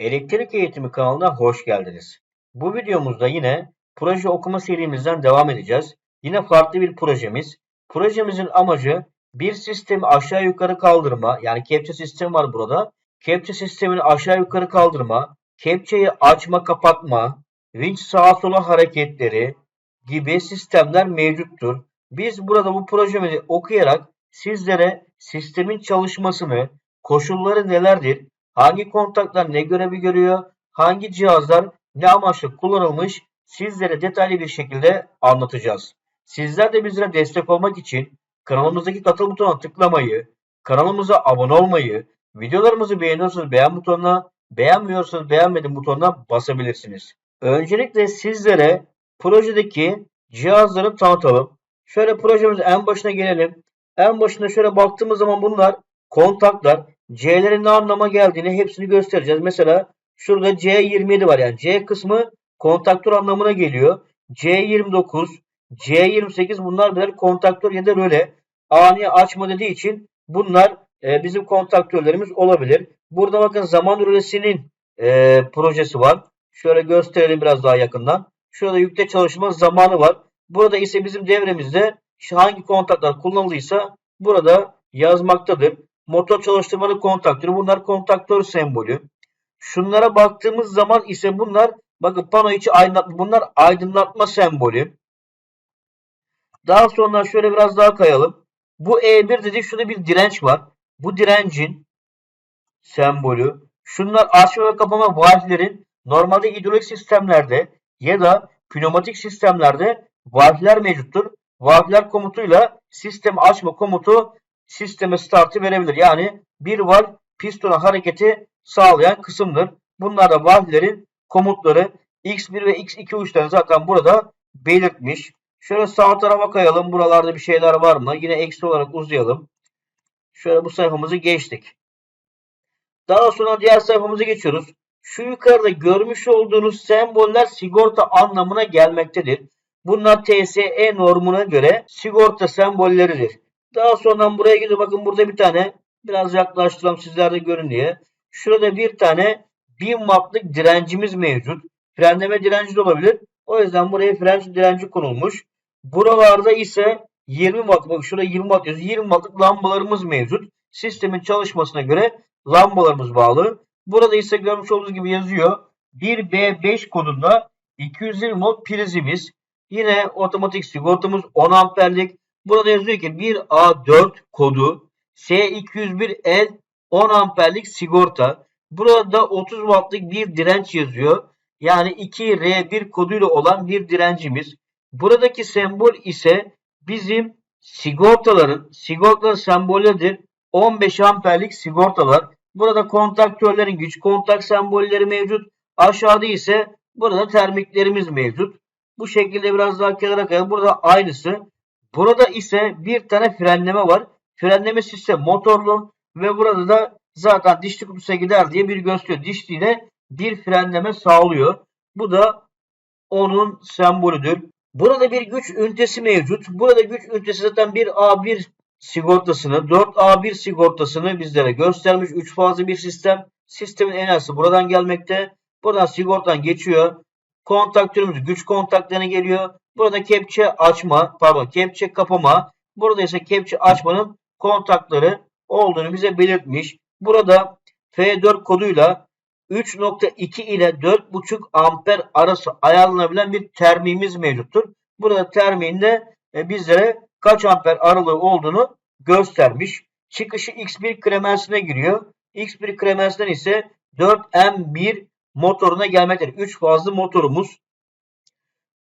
Elektrik Eğitimi kanalına hoş geldiniz. Bu videomuzda yine proje okuma serimizden devam edeceğiz. Yine farklı bir projemiz. Projemizin amacı bir sistemi aşağı yukarı kaldırma. Yani kepçe sistemi var burada. Kepçe sistemini aşağı yukarı kaldırma, kepçeyi açma kapatma, vinç sağa sola hareketleri gibi sistemler mevcuttur. Biz burada bu projemizi okuyarak sizlere sistemin çalışmasını, koşulları nelerdir, hangi kontaklar ne görevi görüyor, hangi cihazlar ne amaçla kullanılmış sizlere detaylı bir şekilde anlatacağız. Sizler de bizlere destek olmak için kanalımızdaki katıl butonuna tıklamayı, kanalımıza abone olmayı, videolarımızı beğeniyorsanız beğen butonuna, beğenmiyorsanız beğenmedim butonuna basabilirsiniz. Öncelikle sizlere projedeki cihazları tanıtalım. Şöyle projemizin en başına gelelim. En başına şöyle baktığımız zaman bunlar kontaklar. C'lerin ne anlama geldiğini hepsini göstereceğiz. Mesela şurada C27 var yani C kısmı kontaktör anlamına geliyor. C29, C28 bunlar birer kontaktör ya da röle. Ani açma dediği için bunlar e, bizim kontaktörlerimiz olabilir. Burada bakın zaman rölesinin e, projesi var. Şöyle gösterelim biraz daha yakından. Şurada yükte çalışma zamanı var. Burada ise bizim devremizde hangi kontaklar kullanıldıysa burada yazmaktadır. Motor çalıştırmalı kontaktörü bunlar kontaktör sembolü. Şunlara baktığımız zaman ise bunlar bakın pano içi aydınlatma bunlar aydınlatma sembolü. Daha sonra şöyle biraz daha kayalım. Bu E1 dedik şurada bir direnç var. Bu direncin sembolü. Şunlar açma ve kapama valflerin normalde hidrolik sistemlerde ya da pneumatik sistemlerde valfler mevcuttur. Valfler komutuyla sistemi açma komutu sisteme startı verebilir. Yani bir valf pistona hareketi sağlayan kısımdır. Bunlar da valflerin komutları X1 ve X2 uçlarını zaten burada belirtmiş. Şöyle sağ tarafa kayalım. Buralarda bir şeyler var mı? Yine eksi olarak uzayalım. Şöyle bu sayfamızı geçtik. Daha sonra diğer sayfamıza geçiyoruz. Şu yukarıda görmüş olduğunuz semboller sigorta anlamına gelmektedir. Bunlar TSE normuna göre sigorta sembolleridir. Daha sonra buraya gidip bakın burada bir tane biraz yaklaştıralım sizlerde görün diye. Şurada bir tane 1000 wattlık direncimiz mevcut. Frenleme direnci de olabilir. O yüzden buraya fren direnci konulmuş. Buralarda ise 20 watt bak şurada 20 watt yazıyor. 20 wattlık lambalarımız mevcut. Sistemin çalışmasına göre lambalarımız bağlı. Burada ise görmüş olduğunuz gibi yazıyor. 1B5 kodunda 220 volt prizimiz. Yine otomatik sigortamız 10 amperlik. Burada yazıyor ki 1A4 kodu S201L 10 amperlik sigorta. Burada 30 wattlık bir direnç yazıyor. Yani 2R1 koduyla olan bir direncimiz. Buradaki sembol ise bizim sigortaların sigorta sembolleridir. 15 amperlik sigortalar. Burada kontaktörlerin güç kontak sembolleri mevcut. Aşağıda ise burada termiklerimiz mevcut. Bu şekilde biraz daha kenara kayalım. Burada aynısı. Burada ise bir tane frenleme var. Frenleme sistemi motorlu ve burada da zaten dişli kutusuna gider diye bir gösteriyor. Dişliyle bir frenleme sağlıyor. Bu da onun sembolüdür. Burada bir güç ünitesi mevcut. Burada güç ünitesi zaten bir A1 sigortasını, 4A1 sigortasını bizlere göstermiş. 3 fazlı bir sistem. Sistemin enerjisi buradan gelmekte. Buradan sigortadan geçiyor. Kontaktörümüz güç kontaklarına geliyor. Burada kepçe açma, pardon kepçe kapama. Burada ise kepçe açmanın kontakları olduğunu bize belirtmiş. Burada F4 koduyla 3.2 ile 4.5 amper arası ayarlanabilen bir termimiz mevcuttur. Burada terminde e, bizlere kaç amper aralığı olduğunu göstermiş. Çıkışı X1 kremensine giriyor. X1 kremensinden ise 4M1 motoruna gelmektedir. 3 fazlı motorumuz.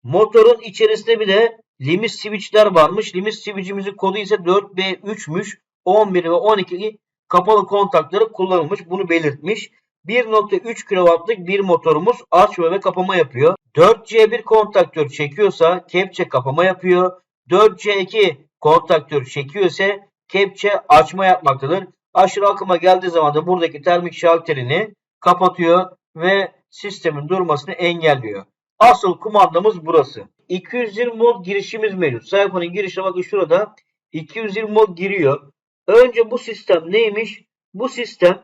Motorun içerisinde bir de limit switchler varmış. Limit switch'imizin kodu ise 4B3'müş. 11 ve 12 kapalı kontakları kullanılmış. Bunu belirtmiş. 1.3 kW'lık bir motorumuz açma ve kapama yapıyor. 4C1 kontaktör çekiyorsa kepçe kapama yapıyor. 4C2 kontaktör çekiyorsa kepçe açma yapmaktadır. Aşırı akıma geldiği zaman da buradaki termik şalterini kapatıyor ve sistemin durmasını engelliyor. Asıl kumandamız burası. 220 volt girişimiz mevcut. Sayfanın girişine bakın şurada 220 volt giriyor. Önce bu sistem neymiş? Bu sistem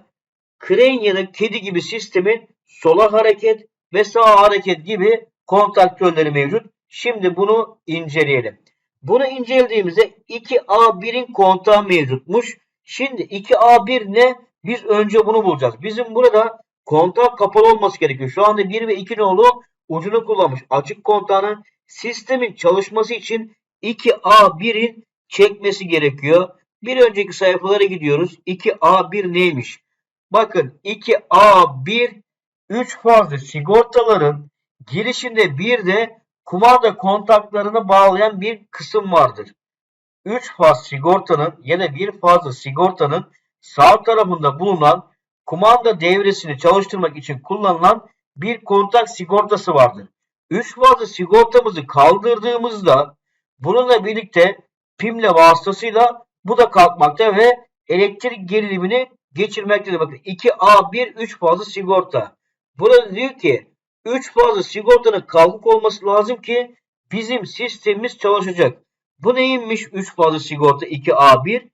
Crane ya da kedi gibi sistemin sola hareket ve sağa hareket gibi kontaktörleri mevcut. Şimdi bunu inceleyelim. Bunu incelediğimizde 2A1'in kontağı mevcutmuş. Şimdi 2A1 ne? Biz önce bunu bulacağız. Bizim burada kontak kapalı olması gerekiyor. Şu anda 1 ve 2 nolu ucunu kullanmış. Açık kontağını sistemin çalışması için 2A1'in çekmesi gerekiyor. Bir önceki sayfalara gidiyoruz. 2A1 neymiş? Bakın 2A1 3 fazlı sigortaların girişinde bir de kumanda kontaklarını bağlayan bir kısım vardır. 3 faz sigortanın ya da bir fazla sigortanın sağ tarafında bulunan kumanda devresini çalıştırmak için kullanılan bir kontak sigortası vardır. 3 fazlı sigortamızı kaldırdığımızda bununla birlikte pimle vasıtasıyla bu da kalkmakta ve elektrik gerilimini geçirmektedir. Bakın 2A1 3 fazlı sigorta. Burada diyor ki 3 fazlı sigortanın kalkık olması lazım ki bizim sistemimiz çalışacak. Bu neymiş 3 fazlı sigorta 2A1?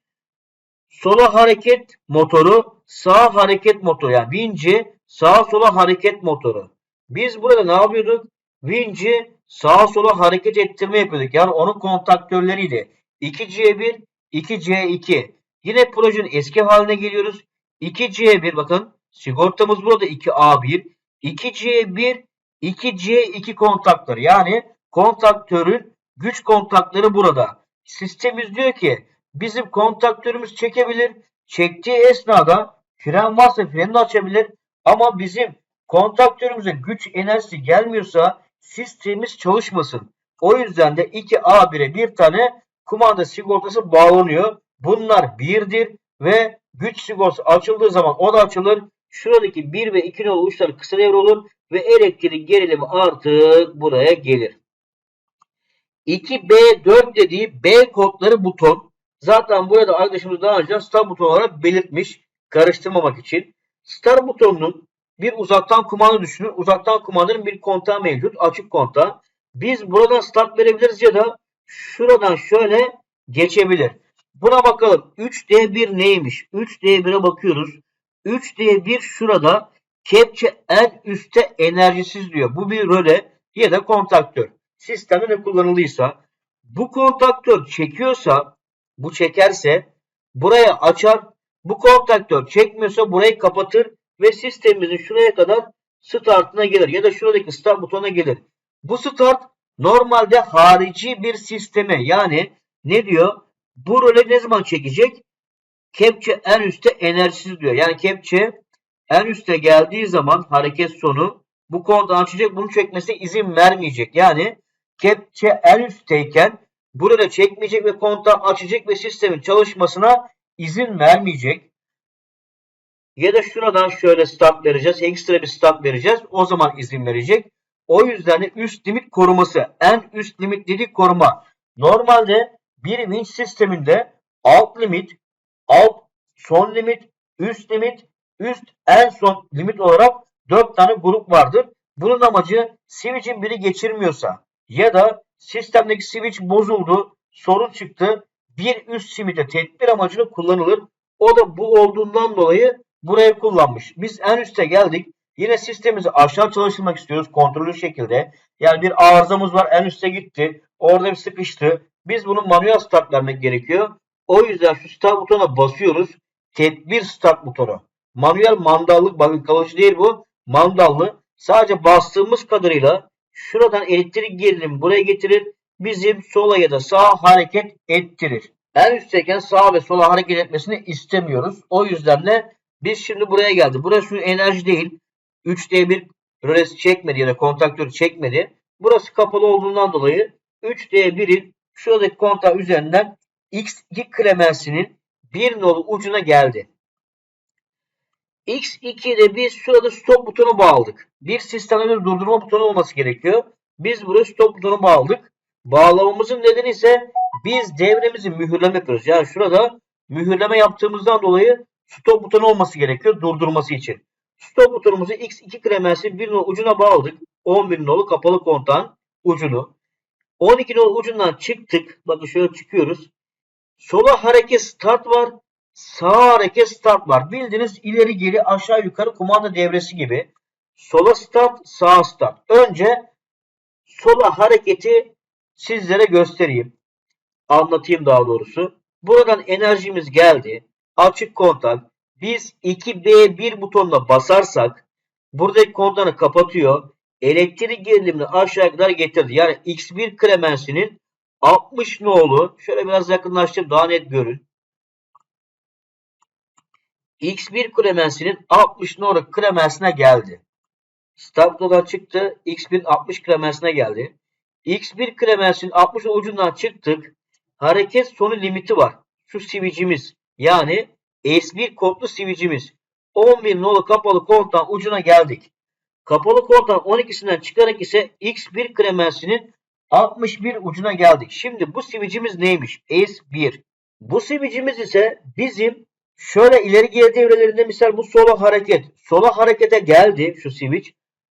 Sola hareket motoru, sağ hareket motoru. Yani vinci sağa sola hareket motoru. Biz burada ne yapıyorduk? Vinci sağa sola hareket ettirme yapıyorduk. Yani onun kontaktörleriydi. 2C1, 2C2. Yine projenin eski haline geliyoruz. 2C1 bakın sigortamız burada 2A1. 2C1, 2C2 kontaktör. Yani kontaktörün güç kontakları burada. Sistemimiz diyor ki bizim kontaktörümüz çekebilir. Çektiği esnada fren varsa frenini açabilir. Ama bizim kontaktörümüze güç enerjisi gelmiyorsa sistemimiz çalışmasın. O yüzden de 2A1'e bir tane kumanda sigortası bağlanıyor. Bunlar birdir ve güç sigortası açıldığı zaman o da açılır. Şuradaki 1 ve 2 nolu uçları kısa devre olur ve elektrik gerilimi artık buraya gelir. 2B4 dediği B kodları buton. Zaten burada arkadaşımız daha önce start buton olarak belirtmiş karıştırmamak için. Start butonunun bir uzaktan kumanda düşünün. Uzaktan kumandanın bir kontağı mevcut. Açık kontağı. Biz buradan start verebiliriz ya da şuradan şöyle geçebilir. Buna bakalım. 3D1 neymiş? 3D1'e bakıyoruz. 3D1 şurada kepçe en üstte enerjisiz diyor. Bu bir röle ya da kontaktör. Sistemde ne kullanıldıysa bu kontaktör çekiyorsa bu çekerse buraya açar. Bu kontaktör çekmiyorsa burayı kapatır ve sistemimizin şuraya kadar startına gelir ya da şuradaki start butonuna gelir. Bu start normalde harici bir sisteme yani ne diyor? Bu röle ne zaman çekecek? Kepçe en üstte enerjisiz diyor. Yani kepçe en üste geldiği zaman hareket sonu bu kontağı açacak bunu çekmesine izin vermeyecek. Yani kepçe en üstteyken burada çekmeyecek ve kontağı açacak ve sistemin çalışmasına izin vermeyecek. Ya da şuradan şöyle start vereceğiz. Ekstra bir start vereceğiz. O zaman izin verecek. O yüzden de üst limit koruması. En üst limit dedik koruma. Normalde bir winch sisteminde alt limit, alt son limit, üst limit, üst en son limit olarak 4 tane grup vardır. Bunun amacı switch'in biri geçirmiyorsa ya da sistemdeki switch bozuldu, sorun çıktı. Bir üst simite tedbir amacıyla kullanılır. O da bu olduğundan dolayı buraya kullanmış. Biz en üste geldik. Yine sistemimizi aşağı çalıştırmak istiyoruz kontrollü şekilde. Yani bir arızamız var en üste gitti. Orada bir sıkıştı. Biz bunu manuel start vermek gerekiyor. O yüzden şu start butonuna basıyoruz. Tedbir start butonu. Manuel mandallık bakın kalıcı değil bu. Mandallı. Sadece bastığımız kadarıyla şuradan elektrik gerilimi buraya getirir. Bizim sola ya da sağa hareket ettirir. En üstteyken sağa ve sola hareket etmesini istemiyoruz. O yüzden de biz şimdi buraya geldik. Burası enerji değil. 3D1 rölesi çekmedi ya da kontaktörü çekmedi. Burası kapalı olduğundan dolayı 3D1'in şuradaki kontağı üzerinden X2 klemensinin bir nolu ucuna geldi. X2'de biz şurada stop butonu bağladık. Bir sistemde bir durdurma butonu olması gerekiyor. Biz buraya stop butonu bağladık. Bağlamamızın nedeni ise biz devremizi mühürleme yapıyoruz. Yani şurada mühürleme yaptığımızdan dolayı stop butonu olması gerekiyor durdurması için. Stop butonumuzu X2 kremensi bir nolu ucuna bağladık. 11 nolu kapalı kontağın ucunu. 12 nolu ucundan çıktık. Bakın şöyle çıkıyoruz. Sola hareket start var. Sağ hareket start var. Bildiğiniz ileri geri aşağı yukarı kumanda devresi gibi. sola start, sağa start. Önce sola hareketi sizlere göstereyim. Anlatayım daha doğrusu. Buradan enerjimiz geldi. Açık kontak. Biz 2B1 butonuna basarsak buradaki kontanı kapatıyor. Elektrik gerilimini aşağı kadar getirdi. Yani X1 kremensinin 60 nolu şöyle biraz yakınlaştırıp daha net görün. X1 kremensinin 60 nolu kremensine geldi. Start çıktı. X1 60 kremensine geldi. X1 kremensinin 60 ucundan çıktık. Hareket sonu limiti var. Şu switch'imiz yani S1 kodlu switch'imiz. 11 nolu kapalı kontağın ucuna geldik. Kapalı kontağın 12'sinden çıkarak ise X1 kremensinin 61 ucuna geldik. Şimdi bu switch'imiz neymiş? S1. Bu switch'imiz ise bizim şöyle ileri geri devrelerinde misal bu sola hareket. Sola harekete geldi şu switch.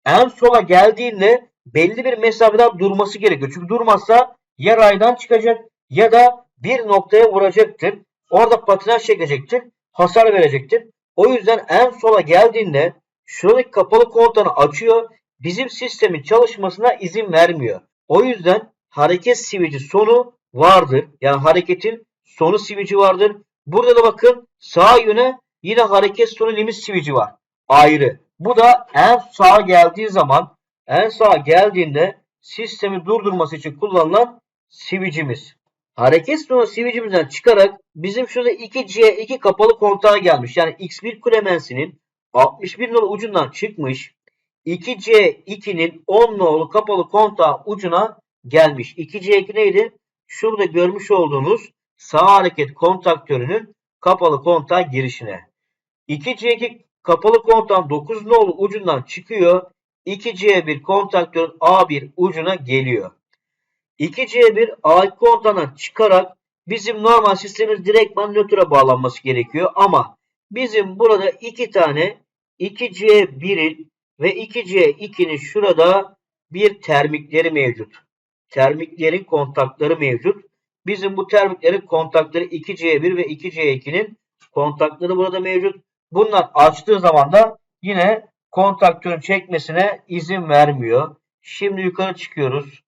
En sola geldiğinde belli bir mesafeden durması gerekiyor. Çünkü durmazsa ya raydan çıkacak ya da bir noktaya vuracaktır. Orada patinaj çekecektir. Hasar verecektir. O yüzden en sola geldiğinde şuradaki kapalı kontağını açıyor. Bizim sistemin çalışmasına izin vermiyor. O yüzden hareket switch'i sonu vardır. Yani hareketin sonu switch'i vardır. Burada da bakın sağ yöne yine hareket sonu limit switch'i var. Ayrı. Bu da en sağa geldiği zaman en sağa geldiğinde sistemi durdurması için kullanılan switch'imiz. Hareket sonu switch'imizden çıkarak bizim şurada 2C2 kapalı kontağa gelmiş. Yani X1 Clemens'inin 61 nolu ucundan çıkmış. 2C2'nin 10 nolu kapalı kontağı ucuna gelmiş. 2C2 neydi? Şurada görmüş olduğunuz sağ hareket kontaktörünün kapalı kontağa girişine. 2C2 kapalı kontağın 9 nolu ucundan çıkıyor. 2C1 kontaktörün A1 ucuna geliyor. 2C1 A2 kontağından çıkarak bizim normal sistemimiz direktman nötre bağlanması gerekiyor. Ama bizim burada iki tane 2C1'in ve 2C2'nin şurada bir termikleri mevcut. Termiklerin kontakları mevcut. Bizim bu termiklerin kontakları 2C1 ve 2C2'nin kontakları burada mevcut. Bunlar açtığı zaman da yine kontaktörün çekmesine izin vermiyor. Şimdi yukarı çıkıyoruz.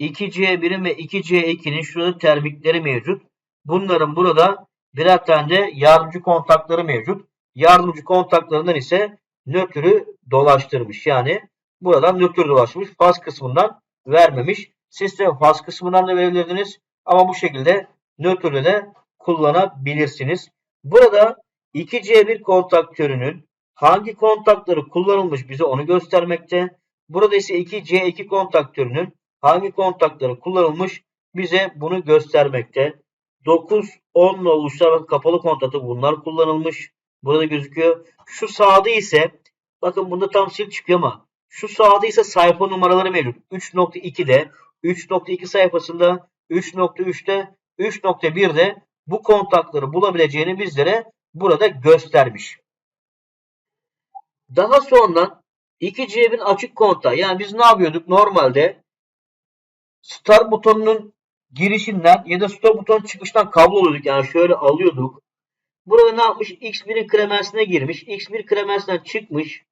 2C1'in ve 2C2'nin şurada termikleri mevcut. Bunların burada birer tane de yardımcı kontakları mevcut. Yardımcı kontaklarından ise nötrü dolaştırmış. Yani buradan nötr dolaşmış. Faz kısmından vermemiş. Sistem faz kısmından da verebilirdiniz. Ama bu şekilde nötrü de kullanabilirsiniz. Burada 2C1 kontaktörünün hangi kontakları kullanılmış bize onu göstermekte. Burada ise 2C2 kontaktörünün hangi kontakları kullanılmış bize bunu göstermekte. 9, 10 oluşturan kapalı kontaktı bunlar kullanılmış. Burada gözüküyor. Şu sağda ise bakın bunda tam sil çıkıyor ama şu sağda ise sayfa numaraları mevcut. 3.2'de, 3.2 sayfasında, 3.3'te, 3.1'de bu kontakları bulabileceğini bizlere burada göstermiş. Daha sonra 2 cebin açık kontağı. Yani biz ne yapıyorduk? Normalde start butonunun girişinden ya da stop butonun çıkışından kablo alıyorduk. Yani şöyle alıyorduk. Burada ne yapmış? X1'in kremensine girmiş. X1 kremensinden çıkmış.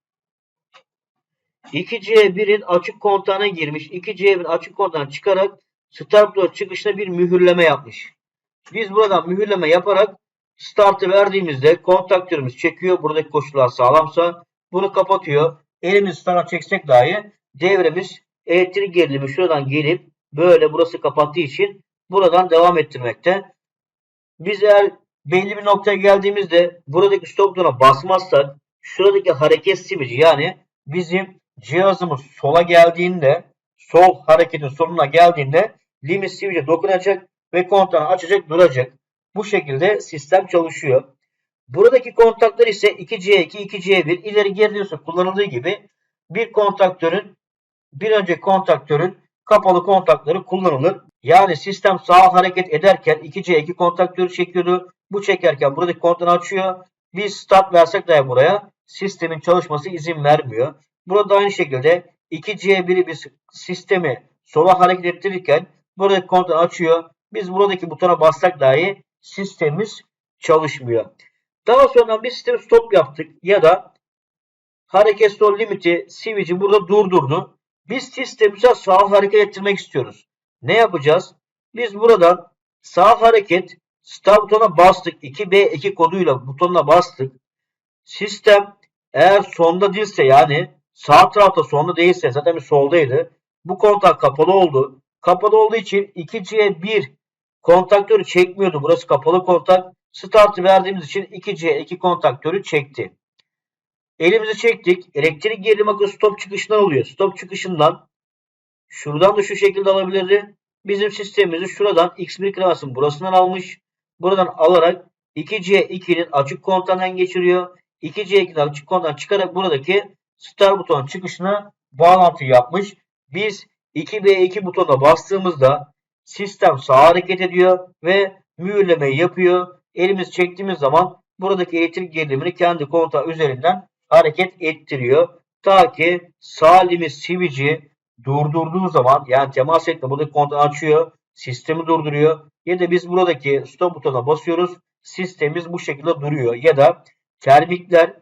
2C1'in açık kontağına girmiş. 2C1'in açık kontağından çıkarak start buton çıkışına bir mühürleme yapmış. Biz buradan mühürleme yaparak startı verdiğimizde kontaktörümüz çekiyor. Buradaki koşullar sağlamsa bunu kapatıyor. Elimiz start'a çeksek dahi devremiz elektrik gerilimi şuradan gelip böyle burası kapattığı için buradan devam ettirmekte. Biz eğer belli bir noktaya geldiğimizde buradaki stop butona basmazsak şuradaki hareket switch yani bizim cihazımız sola geldiğinde sol hareketin sonuna geldiğinde limit switch'e dokunacak ve kontağını açacak duracak. Bu şekilde sistem çalışıyor. Buradaki kontaklar ise 2C2, 2C1 ileri geri diyorsa kullanıldığı gibi bir kontaktörün bir önceki kontaktörün kapalı kontakları kullanılır. Yani sistem sağa hareket ederken 2C2 kontaktörü çekiyordu. Bu çekerken buradaki kontağı açıyor. Biz start versek dahi buraya sistemin çalışması izin vermiyor. Burada aynı şekilde 2C1'i bir sistemi sola hareket ettirirken buradaki kontağı açıyor. Biz buradaki butona bassak dahi sistemimiz çalışmıyor. Daha sonra bir sistem stop yaptık ya da hareket sol limiti switch'i burada durdurdu. Biz sistemimize sağ hareket ettirmek istiyoruz. Ne yapacağız? Biz buradan sağ hareket start butona bastık. 2B2 koduyla butonuna bastık. Sistem eğer sonda değilse yani sağ tarafta sonda değilse zaten bir soldaydı. Bu kontak kapalı oldu. Kapalı olduğu için 2C1 kontaktörü çekmiyordu. Burası kapalı kontak. Start'ı verdiğimiz için 2C2 kontaktörü çekti. Elimizi çektik. Elektrik gerilim bakın stop çıkışından oluyor. Stop çıkışından şuradan da şu şekilde alabilirdi. Bizim sistemimizi şuradan X1 kremasının burasından almış. Buradan alarak 2C2'nin açık kontağından geçiriyor. 2C2'nin açık kontağından çıkarak buradaki start buton çıkışına bağlantı yapmış. Biz 2B2 butonuna bastığımızda sistem sağa hareket ediyor ve mühürlemeyi yapıyor. Elimiz çektiğimiz zaman buradaki elektrik gerilimini kendi kontağı üzerinden hareket ettiriyor. Ta ki sağ limit switch'i durdurduğu zaman yani temas etme buradaki kontağı açıyor. Sistemi durduruyor. Ya da biz buradaki stop butonuna basıyoruz. Sistemimiz bu şekilde duruyor. Ya da termikler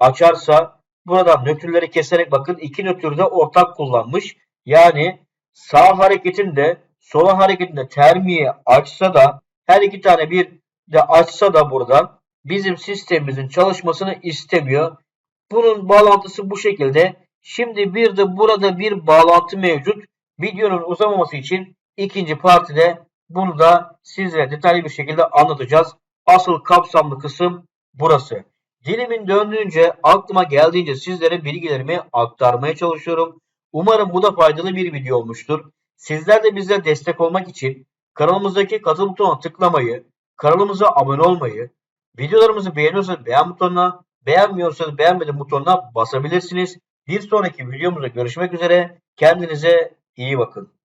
açarsa buradan nötrleri keserek bakın iki nötrü de ortak kullanmış. Yani sağ hareketinde sola hareketinde termiği açsa da her iki tane bir de açsa da buradan bizim sistemimizin çalışmasını istemiyor. Bunun bağlantısı bu şekilde. Şimdi bir de burada bir bağlantı mevcut. Videonun uzamaması için ikinci partide bunu da sizlere detaylı bir şekilde anlatacağız. Asıl kapsamlı kısım burası. Dilimin döndüğünce aklıma geldiğince sizlere bilgilerimi aktarmaya çalışıyorum. Umarım bu da faydalı bir video olmuştur. Sizler de bize destek olmak için kanalımızdaki katıl butonuna tıklamayı, kanalımıza abone olmayı, videolarımızı beğeniyorsanız beğen butonuna, beğenmiyorsanız beğenmedim butonuna basabilirsiniz. Bir sonraki videomuzda görüşmek üzere. Kendinize iyi bakın.